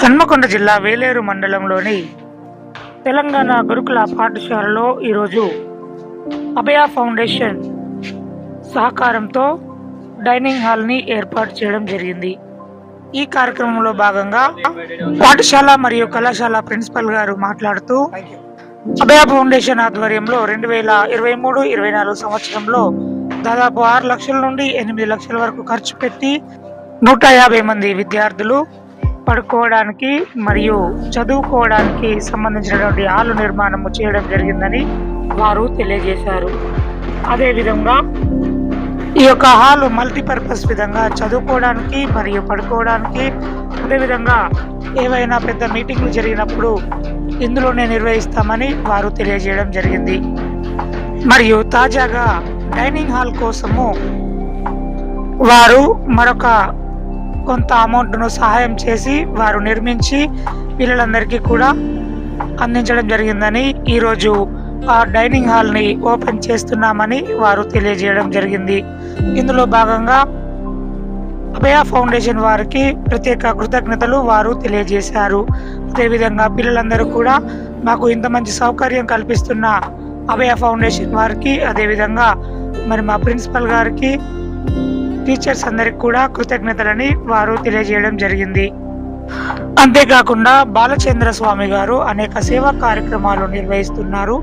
హన్మకొండ జిల్లా వేలేరు మండలంలోని తెలంగాణ గురుకుల పాఠశాలలో ఈరోజు అభయ ఫౌండేషన్ సహకారంతో డైనింగ్ హాల్ని ఏర్పాటు చేయడం జరిగింది. ఈ కార్యక్రమంలో భాగంగా పాఠశాల మరియు కళాశాల ప్రిన్సిపల్ గారు మాట్లాడుతూ అభయ ఫౌండేషన్ ఆధ్వర్యంలో రెండు వేల ఇరవై మూడు ఇరవై నాలుగు సంవత్సరంలో దాదాపు ఆరు లక్షల నుండి ఎనిమిది లక్షల వరకు ఖర్చు పెట్టి నూట యాభై మంది విద్యార్థులు పడుకోవడానికి మరియు చదువుకోవడానికి సంబంధించినటువంటి హాలు నిర్మాణము చేయడం జరిగిందని వారు తెలియజేశారు. అదేవిధంగా ఈ యొక్క హాలు మల్టీపర్పస్ విధంగా చదువుకోవడానికి మరియు పడుకోవడానికి అదేవిధంగా ఏవైనా పెద్ద మీటింగ్లు జరిగినప్పుడు ఇందులోనే నిర్వహిస్తామని వారు తెలియజేయడం జరిగింది. మరియు తాజాగా డైనింగ్ హాల్ కోసము వారు మరొక కొంత అమౌంట్ను సహాయం చేసి వారు నిర్మించి పిల్లలందరికీ కూడా అందించడం జరిగిందని ఈరోజు ఆ డైనింగ్ హాల్ని ఓపెన్ చేస్తున్నామని వారు తెలియజేయడం జరిగింది. ఇందులో భాగంగా అభయ ఫౌండేషన్ వారికి ప్రత్యేక కృతజ్ఞతలు వారు తెలియజేశారు. అదేవిధంగా పిల్లలందరూ కూడా మాకు ఇంత మంచి సౌకర్యం కల్పిస్తున్న అభయ ఫౌండేషన్ వారికి అదేవిధంగా మరి మా ప్రిన్సిపల్ గారికి టీచర్స్ అందరికి కూడా కృతజ్ఞతలని వారు తెలియజేయడం జరిగింది. అంతేకాకుండా బాలచంద్ర స్వామి గారు అనేక సేవా కార్యక్రమాలు నిర్వహిస్తున్నారు.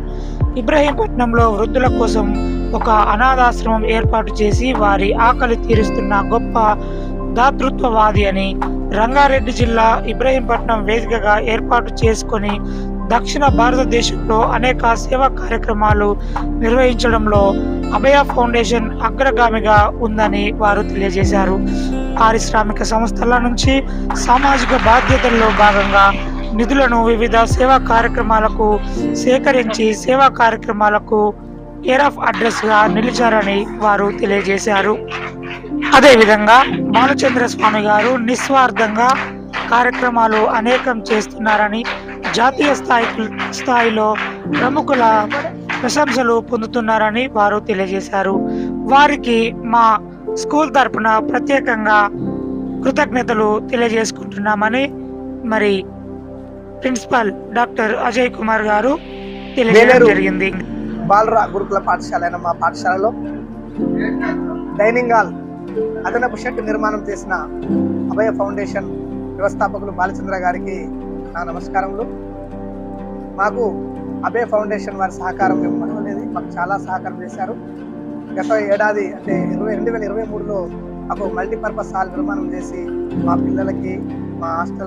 ఇబ్రహీంపట్నంలో వృద్ధుల కోసం ఒక అనాథాశ్రమం ఏర్పాటు చేసి వారి ఆకలి తీరుస్తున్న గొప్ప దాతృత్వవాది అని రంగారెడ్డి జిల్లా ఇబ్రహీంపట్నం వేదికగా ఏర్పాటు చేసుకొని దక్షిణ భారతదేశంలో అనేక సేవా కార్యక్రమాలు నిర్వహించడంలో అభయ ఫౌండేషన్ అగ్రగామిగా ఉందని వారు తెలియజేశారు. పారిశ్రామిక సంస్థల నుంచి సామాజిక బాధ్యతల్లో భాగంగా నిధులను వివిధ సేవా కార్యక్రమాలకు సేకరించి సేవా కార్యక్రమాలకు కేర్ ఆఫ్ అడ్రస్గా నిలిచారని వారు తెలియజేశారు. అదేవిధంగా బాలచంద్ర స్వామి గారు నిస్వార్థంగా కార్యక్రమాలు అనేకం చేస్తున్నారని జాతీయ స్థాయి స్థాయిలో ప్రముఖుల ప్రశంసలు పొందుతున్నారని వారు తెలియజేశారు వారికి మా స్కూల్ తరపున ప్రత్యేకంగా కృతజ్ఞతలు తెలియజేసుకుంటున్నామని మరి ప్రిన్సిపల్ డాక్టర్ అజయ్ కుమార్ గారు తెలియజేయడం. జరిగింది బాలరా గురుకుల పాఠశాల అయిన మా పాఠశాలలో డైనింగ్ హాల్ అదనపు షెడ్ నిర్మాణం చేసిన అభయ ఫౌండేషన్ వ్యవస్థాపకులు బాలచంద్ర గారికి నా నమస్కారములు మాకు అభయ ఫౌండేషన్ వారి సహకారం ఇవ్వడం అనేది మాకు చాలా సహకారం చేశారు. గత ఏడాది అంటే ఇరవై రెండు వేల ఇరవై మూడులో మాకు మల్టీపర్పస్ హాల్ నిర్మాణం చేసి మా పిల్లలకి మా హాస్టల్